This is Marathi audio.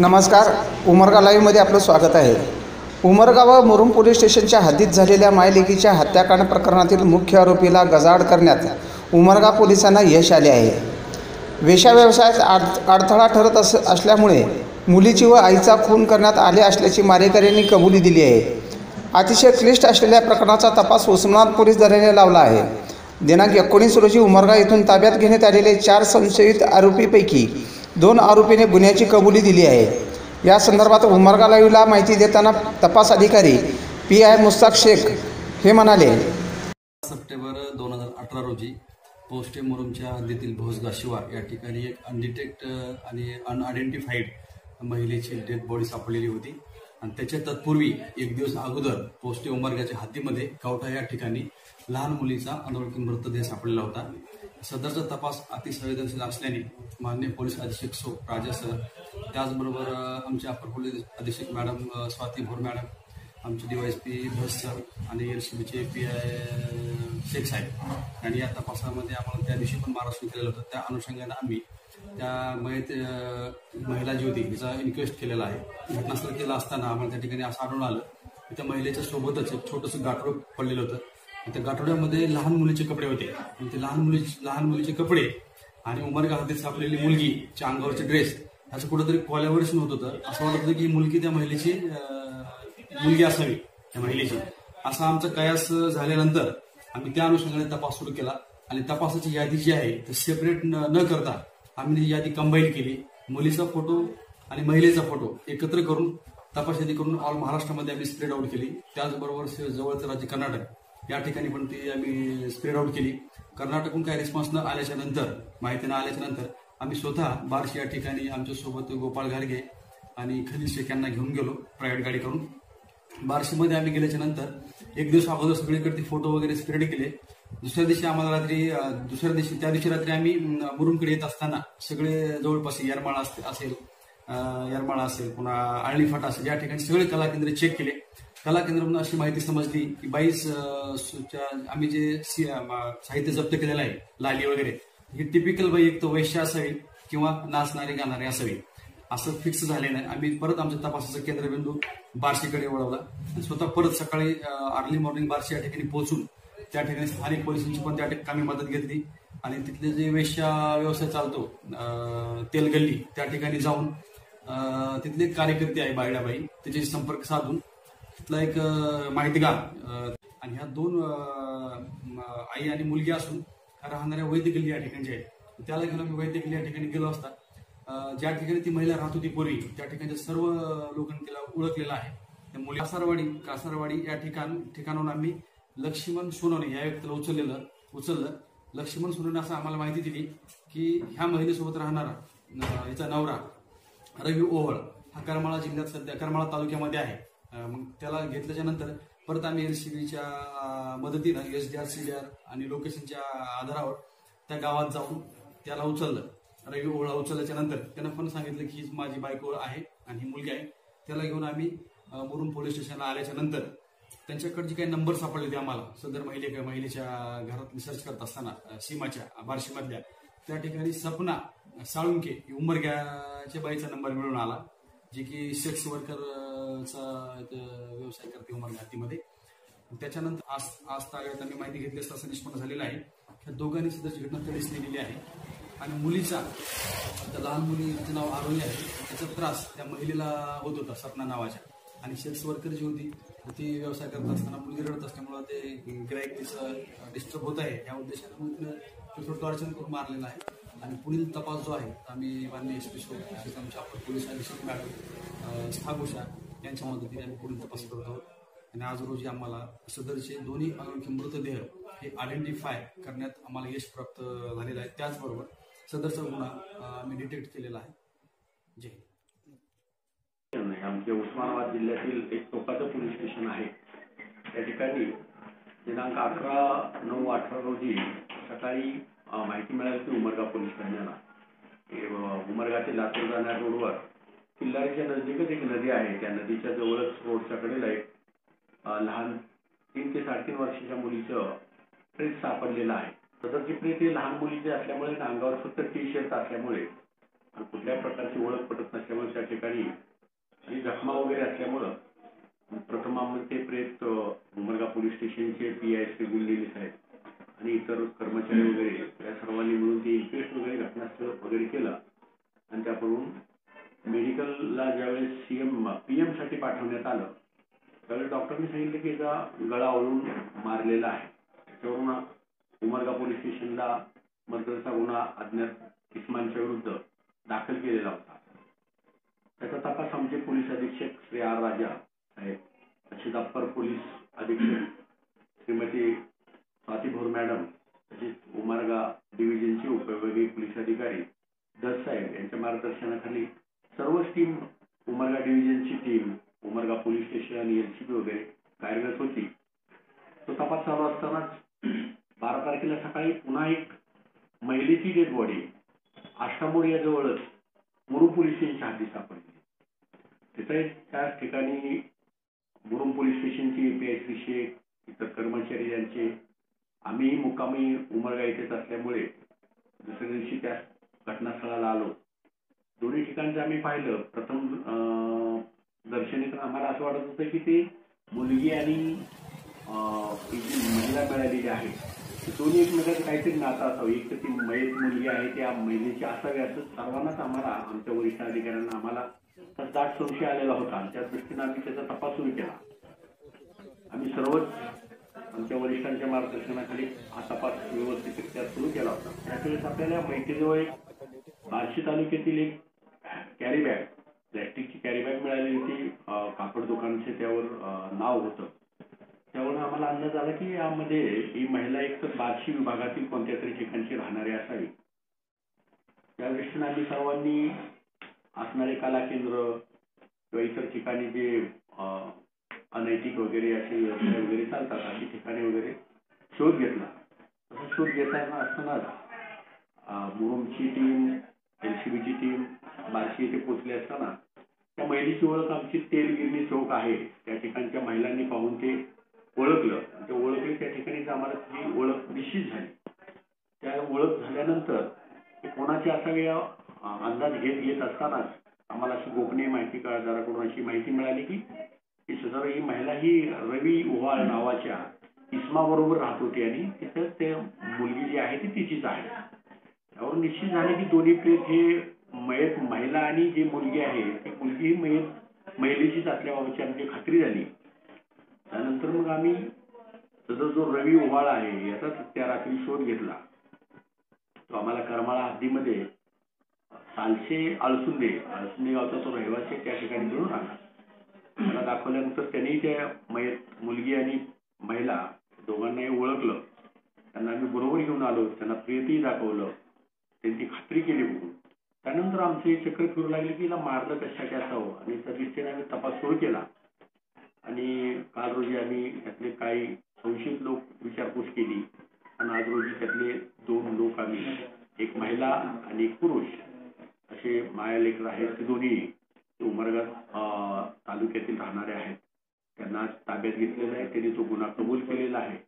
नमस्कार उमरगा लाईव्हमध्ये आपलं स्वागत आहे. उमरगा व मुरुम पोलीस स्टेशनच्या हद्दीत झालेल्या मायलेकीच्या हत्याकांड प्रकरणातील मुख्य आरोपीला गजाआड करण्यात उमरगा पोलिसांना यश आले आहे. वेशा व्यवसायात आड अडथळा ठरत अस असल्यामुळे मुलीची व आईचा खून करण्यात आले असल्याची मारेकऱ्यांनी कबुली दिली आहे. अतिशय क्लिष्ट असलेल्या प्रकरणाचा तपास उस्मानाबाद पोलीस दलाने लावला आहे. दिनांक एकोणीस रोजी उमरगा येथून ताब्यात घेण्यात आलेले चार संशयित आरोपीपैकी दोन आरोपीने गुन्ह्याची कबुली दिली आहे. या संदर्भात उमरगा लाईव्हला माहिती देताना तपास अधिकारी पी आय मुस्ताक शेख हे म्हणाले सप्टेंबर दोन हजार अठरा रोजी पोस्टे मुरुमच्या हद्दीतील भोसगा शिवार या ठिकाणी एक अनडिटेक्ट आणि अनआयडेंटिफाईड महिलेची डेड बॉडी सापडलेली होती. आणि त्याच्या तत्पूर्वी एक दिवस अगोदर पोस्टे उमरग्याच्या हद्दीमध्ये कवठा या ठिकाणी लहान मुलीचा अनोळखी मृतदेह सापडलेला होता. सदरचा तपास अतिसंवेदनशील असल्याने मान्य पोलीस अधीक्षक सो राजा सर त्याचबरोबर आमच्या आमचे अपर पोलीस अधीक्षक मॅडम स्वाती भोर मॅडम आमचे डीवायएसपी भस सर आणि एल सी बीचे पी आय शेख साहेब आणि या तपासामध्ये आम्हाला त्या दिवशी पण मार्गदर्शन केलेलं होतं. त्या अनुषंगाने आम्ही त्या मयत महिला जी होती हिचा इन्क्वेस्ट केलेला आहे. घटनास्थळ केला असताना आम्हाला त्या ठिकाणी असं आढळून आलं की त्या महिलेच्या सोबतच एक छोटंसं गाठोडं पडलेलं होतं. त्या गाठोड्यामध्ये लहान मुलीचे कपडे होते. आणि ते लहान मुली लहान मुलीचे कपडे आणि उमरगा हद्दीत सापलेली मुलगीच्या अंगावरचे ड्रेस असं कुठंतरी कोलॅबोरेशन होत होतं. असं वाटत होतं की मुलगी त्या महिलेची मुलगी असावी त्या महिलेची. असा आमचा कयास झाल्यानंतर आम्ही त्या अनुषंगाने तपास सुरू केला. आणि तपासाची यादी जी आहे ती सेपरेट न करता आम्ही ती यादी कंबाईन केली. मुलीचा फोटो आणि महिलेचा फोटो एकत्र करून तपास यादी करून ऑल महाराष्ट्रामध्ये आम्ही स्प्रेड आउट केली. त्याचबरोबर जवळचं राज्य कर्नाटक. या ठिकाणी पण ती आम्ही स्प्रेड आउट केली. कर्नाटकहून काही रिस्पॉन्स न आल्याच्यानंतर माहिती न आल्याच्यानंतर आम्ही स्वतः बार्शी या ठिकाणी आमच्यासोबत गोपाळ घारगे आणि खलील शेख यांना घेऊन गेलो प्रायव्हेट गाडी करून. बार्शीमध्ये आम्ही गेल्याच्यानंतर एक दिवस अगोदर सगळीकडे ते फोटो वगैरे स्प्रेड केले. दुसऱ्या दिवशी आम्हाला रात्री दुसऱ्या दिवशी त्या दिवशी रात्री आम्ही मुरुमकडे येत असताना सगळे जवळपास येरमाळ असते- असेल अं, येरमाळा असेल पुन्हा आळणी फाटा असेल या ठिकाणी सगळे कला केंद्र चेक केले. कला केंद्रातून अशी माहिती समजली की बाईस च्या- आम्ही जे सी- साहित्य जप्त केलेलं आहे लाली वगैरे ही टिपिकल बाई एक तर वैश्य असावी किंवा नाचणारी गाणारी असावी. असं फिक्स झाले नाही. आम्ही परत आमच्या तपासाचं केंद्रबिंदू बार्शीकडे वळवला. आणि स्वतः परत सकाळी अर्ली मॉर्निंग बार्शी या ठिकाणी पोहोचून त्या ठिकाणी स्थानिक पोलिसांची पण त्या ठिकाणी मदत घेतली. आणि तिथले जे वेश्या व्यवसाय चालतो तेलगल्ली त्या ठिकाणी जाऊन तिथले एक कार्यकर्ते आहे बायडाबाई त्याच्याशी संपर्क साधून तिथला एक माहितगार आणि ह्या दोन आई आणि मुलगी असून राहणाऱ्या वैद्यकीय या ठिकाणी आहेत. त्याला घेऊन आम्ही वैद्यकीय या ठिकाणी गेलो असता. ज्या ठिकाणी ती महिला राहत होती पूर्वी त्या ठिकाणच्या सर्व लोकांनी तिला ओळखलेलं आहे. त्या मुली कासारवाडी कासारवाडी या ठिकाण ठिकाणाहून आम्ही लक्ष्मण सोनवणे या व्यक्तीला उचललेलं उचललं. लक्ष्मण सोनवणे असं आम्हाला माहिती दिली की ह्या महिलेसोबत राहणारा हिचा नवरा रवी ओहळ हा करमाळा जिल्ह्यात सध्या करमाळा तालुक्यामध्ये आहे. मग त्याला घेतल्याच्या नंतर परत आम्ही एलसीबीच्या मदतीनं S D R C D R आणि लोकेशनच्या आधारावर त्या गावात जाऊन त्याला उचललं. रवी ओळा उचलल्याच्या नंतर त्यानं पण सांगितलं की हीच माझी बायको आहे आणि ही मुलगी आहे. त्याला घेऊन आम्ही मुरुम पोलीस स्टेशनला आल्याच्यानंतर त्यांच्याकडे जे काही नंबर सापडले ते आम्हाला. सदर महिले महिलेच्या घरात सर्च करत असताना सीमाच्या बार्शीमधल्या. त्या ठिकाणी सपना साळुंके उमरग्याच्या बाईचा नंबर मिळून आला जे की सेक्स वर्कर व्यवसाय करते उमर घाटीमध्ये. त्याच्यानंतर आज आज तागायत आम्ही माहिती घेतली असता असं निष्पन्न झालेलं आहे. ह्या दोघांनी सुद्धा घटना कधीच लिहिलेली आहे आणि मुलीचा त्या लहान मुलीचं नाव आरोही आहे त्याचा त्रास त्या महिलेला होत होता सपना नावाच्या. आणि सेक्स वर्कर जी होती ती व्यवसाय करत असताना मुलगी रडत असल्यामुळं ते ग्राहक तिचं डिस्टर्ब होत आहे. या उद्देशाने मग तिनं अडचण करून मारलेलं आहे. आणि पुढील तपास जो आहे आम्ही मान्य एस पी सोबत आमच्या अपर पोलीस अधीक्षक मॅडम स्थागोषा यांच्या मदतीने आम्ही पुढील तपास करत आहोत. आणि आज रोजी आम्हाला सदरचे दोन्ही अनोळखी मृतदेह हे आयडेंटिफाय करण्यात आम्हाला यश प्राप्त झालेलं आहे. त्याचबरोबर सदरचा गुन्हा आम्ही डिटेक्ट केलेला आहे. जय नाही आमचे उस्मानाबाद जिल्ह्यातील एक टोकाचं पोलीस स्टेशन आहे. त्या ठिकाणी दिनांक अकरा नऊ अठरा रोजी सकाळी माहिती मिळाली होती उमरगा पोलीस ठाण्याला. उमरगा ते लातूर जाणाऱ्या रोडवर किल्लारीच्या नजदीकच एक नदी आहे. त्या नदीच्या जवळच रोडच्या कडेला एक लहान तीन ते साडेतीन वर्षाच्या मुलीचं प्रेत सापडलेलं आहे. तसंच ती प्रेत हे लहान मुलीची असल्यामुळे अंगावर फक्त टी शर्ट असल्यामुळे आणि कुठल्या प्रकारची ओळख पटत नसल्यामुळे त्या ठिकाणी आणि जखमा वगैरे असल्यामुळं प्रथम ते प्रेत उमरगा पोलीस स्टेशनचे पी आय श्री गुंडेली साहेब आणि इतर कर्मचारी वगैरे या सर्वांनी मिळून ते इन्क्वेस्ट वगैरे घटनास्थळ वगैरे केलं. आणि त्याकडून मेडिकलला ज्यावेळेस सीएम पीएमसाठी पाठवण्यात आलं त्यावेळेस डॉक्टरने सांगितलं की याचा गळा ओळून मारलेला आहे. त्याच्यावरून उमरगा पोलीस स्टेशनला मर्डरचा गुन्हा अज्ञात इस्मानच्या विरुद्ध दाखल केलेला होता. त्याचा तपास आमचे पोलीस अधीक्षक श्री आर राजा साहेब तसेच अप्पर पोलीस अधीक्षक श्रीमती स्वाती भोर मॅडम तसेच उमरगा डिव्हिजनचे उपविभागीय पोलीस अधिकारी दस साहेब यांच्या मार्गदर्शनाखाली सर्वच टीम उमरगा डिव्हिजनची टीम उमरगा पोलीस स्टेशन आणि एलसीबी वगैरे कार्यरत होती. तो तपास चालू असतानाच बारा तारखेला सकाळी पुन्हा एक महिलेची डेड बॉडी आष्टामोड या जवळच मुरुम पोलीस स्टेशनच्या हद्दीत सापडली. तिथे त्या ठिकाणी मुरुम पोलीस स्टेशनची एपीआय श्री शेख इतर कर्मचारी यांचे आम्ही मुक्कामी उमरगा येथेच असल्यामुळे दुसऱ्या दिवशी त्या घटनास्थळाला आलो. दोन्ही ठिकाणचं आम्ही पाहिलं. प्रथम अं, दर्शनी तर आम्हाला असं वाटत होतं की ते मुलगी आणि जी महिला मिळालेली आहे. दोन्ही एकमेकांचं काहीतरी नातं असावं. एक तर ती मयत मुलगी आहे त्या महिलेची असावी असं सर्वांनाच आम्हाला आमच्या वरिष्ठ अधिकाऱ्यांना आम्हाला तर दाट संशय आलेला होता. त्या दृष्टीनं आम्ही त्याचा तपास सुरू केला. आम्ही सर्वच आमच्या वरिष्ठांच्या मार्गदर्शनाखाली हा तपास व्यवस्थितरित्या सुरू केला होता. त्यावेळेस आपल्याला माहितीजवळ एक बार्शी तालुक्यातील एक कॅरी बॅग प्लॅस्टिकची कॅरी बॅग मिळाली होती कापड दुकानचे त्यावर नाव होतं. त्यामुळे आम्हाला अंदाज आला की यामध्ये ही महिला एक तर बार्शी विभागातील कोणत्या तरी ठिकाणची राहणारी असावी. त्या दृष्टीने आम्ही सर्वांनी असणारे कला केंद्र किंवा इतर ठिकाणी जे अनैतिक वगैरे असे व्यवसाय वगैरे चालतात अशी ठिकाणी वगैरे शोध घेतला. तसा शोध घेताना असतानाच मुरुमची टीम एलसीबीची टीम बार्शी येथे पोचले असताना त्या महिलेची ओळख आमची तेलगिरणी चौक आहे. त्या ठिकाणच्या महिलांनी पाहून ते ओळखलं. ते ओळखले त्या ठिकाणीच आम्हाला ती ओळख निश्चित झाली. त्या ओळख झाल्यानंतर ते कोणाची असावी अंदाज घेत घेत असतानाच आम्हाला अशी गोपनीय माहिती कळदाराकडून अशी माहिती मिळाली की की सदर ही महिला ही रवी ओवाळ नावाच्या इस्मा बरोबर राहत होती आणि तिथं ते मुलगी जी आहे ती तिचीच आहे. त्यावर निश्चित झाले की दोन्ही प्रेत हे मयत महिला आणि जी मुलगी आहे ती मुलगी मयत महिलेचीच असल्याबाबतची आमची खात्री झाली. त्यानंतर मग आम्ही सदर जो रवी ओवाळा आहे याचाच त्या रात्री शोध घेतला. तो आम्हाला करमाळा हद्दीमध्ये सालशे आळसुंदे आळसुंदे गावचा तो रहिवासी त्या ठिकाणी मिळून आला. मला दाखवल्यानंतर त्यांनी त्या मयत मुलगी आणि महिला दोघांनाही ओळखलं. त्यांना आम्ही बरोबर घेऊन आलो त्यांना प्रियतही दाखवलं. त्यांची खात्री केली म्हणून त्यानंतर आमचे चक्र फिरू लागले की हिला मारलं कशासाठी असावं? आणि त्या आम्ही तपास सुरू केला. आणि काल रोजी आम्ही त्यातले काही संशयित लोक विचारपूस केली. आणि आज रोजी त्यातले दोन लोक आम्ही एक महिला आणि एक पुरुष असे माया लेकर आहेत. ते दोन्ही ते उमरगा तालुक्यातील राहणारे आहेत. त्यांना ताब्यात घेतलेलं आहे. त्यांनी तो गुन्हा कबूल केलेला आहे.